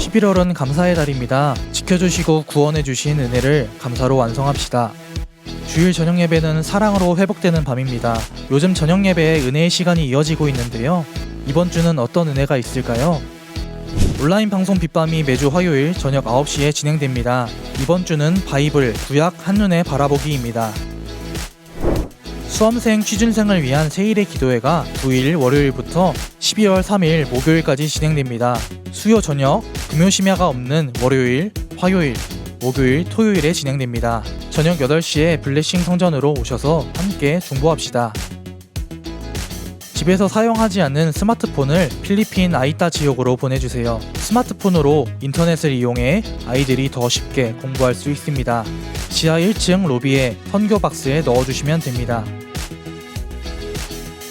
11월은 감사의 달입니다. 지켜주시고 구원해주신 은혜를 감사로 완성합시다. 주일 저녁 예배는 사랑으로 회복되는 밤입니다. 요즘 저녁 예배에 은혜의 시간이 이어지고 있는데요. 이번 주는 어떤 은혜가 있을까요? 온라인 방송 빛밤이 매주 화요일 저녁 9시에 진행됩니다. 이번 주는 바이블 구약 한눈에 바라보기입니다. 수험생 취준생을 위한 세일의 기도회가 9일 월요일부터 12월 3일 목요일까지 진행됩니다. 수요 저녁 금요 심야가 없는 월요일, 화요일, 목요일, 토요일에 진행됩니다. 저녁 8시에 블레싱 성전으로 오셔서 함께 중보합시다. 집에서 사용하지 않는 스마트폰을 필리핀 아이따 지역으로 보내주세요. 스마트폰으로 인터넷을 이용해 아이들이 더 쉽게 공부할 수 있습니다. 지하 1층 로비에 선교 박스에 넣어주시면 됩니다.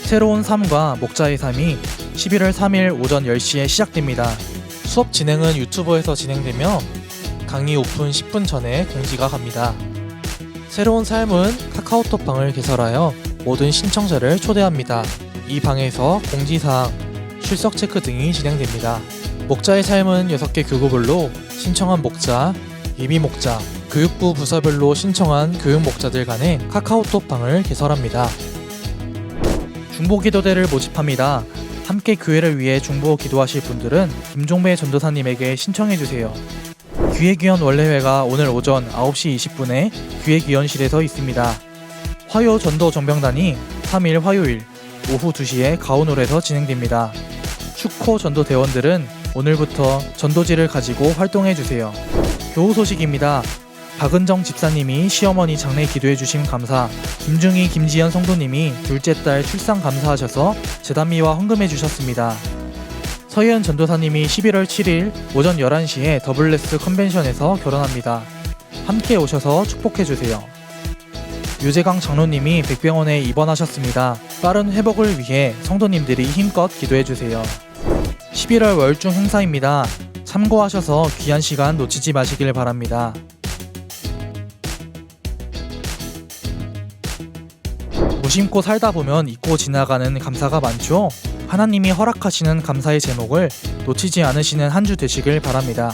새로운 삶과 목자의 삶이 11월 3일 오전 10시에 시작됩니다. 수업 진행은 유튜브에서 진행되며 강의 오픈 10분 전에 공지가 갑니다. 새로운 삶은 카카오톡 방을 개설하여 모든 신청자를 초대합니다. 이 방에서 공지사항, 출석 체크 등이 진행됩니다. 목자의 삶은 6개 교구별로 신청한 목자, 예비 목자, 교육부 부서별로 신청한 교육 목자들 간의 카카오톡 방을 개설합니다. 중보 기도대를 모집합니다. 함께 교회를 위해 중보 기도하실 분들은 김종배 전도사님에게 신청해 주세요. 기획위원 원래회가 오늘 오전 9시 20분에 기획위원실에서 있습니다. 화요 전도 정병단이 3일 화요일 오후 2시에 가온홀에서 진행됩니다. 축호 전도 대원들은 오늘부터 전도지를 가지고 활동해 주세요. 교우 소식입니다. 박은정 집사님이 시어머니 장례 기도해 주심 감사, 김중희 김지연 성도님이 둘째 딸 출산 감사하셔서 재단미와 헌금해 주셨습니다. 서희연 전도사님이 11월 7일 오전 11시에 더블레스 컨벤션에서 결혼합니다. 함께 오셔서 축복해 주세요. 유재강 장로님이 백병원에 입원하셨습니다. 빠른 회복을 위해 성도님들이 힘껏 기도해 주세요. 11월 월중 행사입니다. 참고하셔서 귀한 시간 놓치지 마시길 바랍니다. 무심코 살다 보면 잊고 지나가는 감사가 많죠? 하나님이 허락하시는 감사의 제목을 놓치지 않으시는 한 주 되시길 바랍니다.